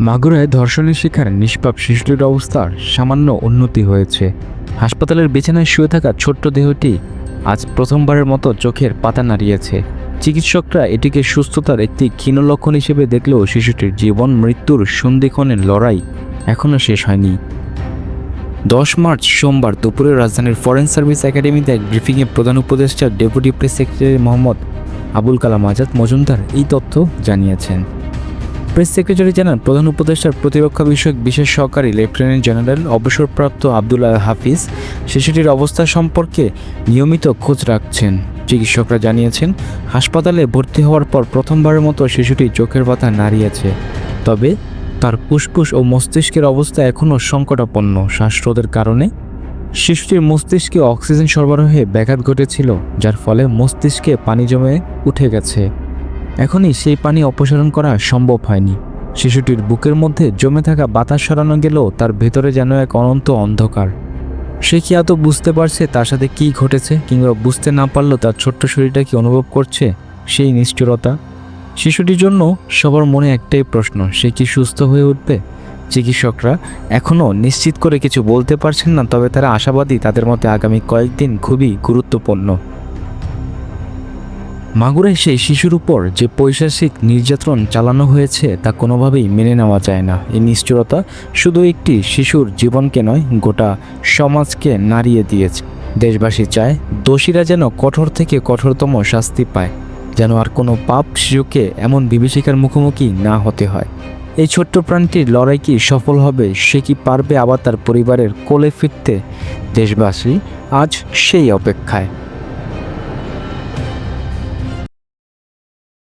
মাগুরায় ধর্ষণের শিকার নিষ্পাপ শিশুটির অবস্থার সামান্য উন্নতি হয়েছে। হাসপাতালের বিছানায় শুয়ে থাকা ছোট্ট দেহটি আজ প্রথমবারের মতো চোখের পাতা নাড়িয়েছে। চিকিৎসকরা এটিকে সুস্থতার একটি ক্ষীণ লক্ষণ হিসেবে দেখলেও শিশুটির জীবন, মৃত্যুর সন্ধিক্ষণের লড়াই এখনও শেষ হয়নি। দশ মার্চ সোমবার দুপুরে রাজধানীর ফরেন সার্ভিস একাডেমিতে এক ব্রিফিংয়ে প্রধান উপদেষ্টা, deputy press secretary Mohammad Abul Kalam Azad Majumder এই তথ্য জানিয়েছেন। প্রেস সেক্রেটারি জানান প্রধান উপদেষ্টার প্রতিরক্ষা বিষয়ক বিশেষ সহকারী লেফটেন্যান্ট জেনারেল অবসরপ্রাপ্ত আবদুল্লাহ হাফিজ শিশুটির অবস্থা সম্পর্কে নিয়মিত খোঁজ রাখছেন। চিকিৎসকরা জানিয়েছেন, হাসপাতালে ভর্তি হওয়ার পর প্রথমবারের মতো শিশুটি চোখের পাতা নাড়িয়েছে। তবে তার ফুসফুস ও মস্তিষ্কের অবস্থা এখনও সংকটাপন্ন। শ্বাসরোধের কারণে শিশুটির মস্তিষ্কে অক্সিজেন সরবরাহে ব্যাঘাত ঘটেছিল, যার ফলে মস্তিষ্কে পানি জমে উঠে গেছে। এখনই সেই পানি অপসারণ করা সম্ভব হয়নি। শিশুটির বুকের মধ্যে জমে থাকা বাতাস সরানো গেলেও তার ভেতরে যেন এক অনন্ত অন্ধকার। সে কি আদৌ বুঝতে পারছে তার সাথে কী ঘটেছে কিংবা বুঝতে না পারলেও তার ছোট্ট শরীরটা কি অনুভব করছে সেই নিষ্ঠুরতা? শিশুটির জন্য সবার মনে একটাই প্রশ্ন, সে কি সুস্থ হয়ে উঠবে? চিকিৎসকরা এখনও নিশ্চিত করে কিছু বলতে পারছেন না, তবে তারা আশাবাদী তাদের মতে আগামী কয়েকদিন খুবই গুরুত্বপূর্ণ। মাগুরায় সেই শিশুর উপর যে পৈশাসিক নির্যাতন চালানো হয়েছে তা কোনোভাবেই মেনে নেওয়া যায় না। এই নিষ্ঠুরতা শুধু একটি শিশুর জীবনকে নয়, গোটা সমাজকে নাড়িয়ে দিয়েছে। দেশবাসী চায় দোষীরা যেন কঠোর থেকে কঠোরতম শাস্তি পায়, যেন আর কোনো পাপ শিশুকে এমন বিভীষিকার মুখোমুখি না হতে হয়। এই ছোট্ট প্রাণটির লড়াই কি সফল হবে, সে কি পারবে আবার তার পরিবারের কোলে ফিরতে? দেশবাসী আজ সেই অপেক্ষায়।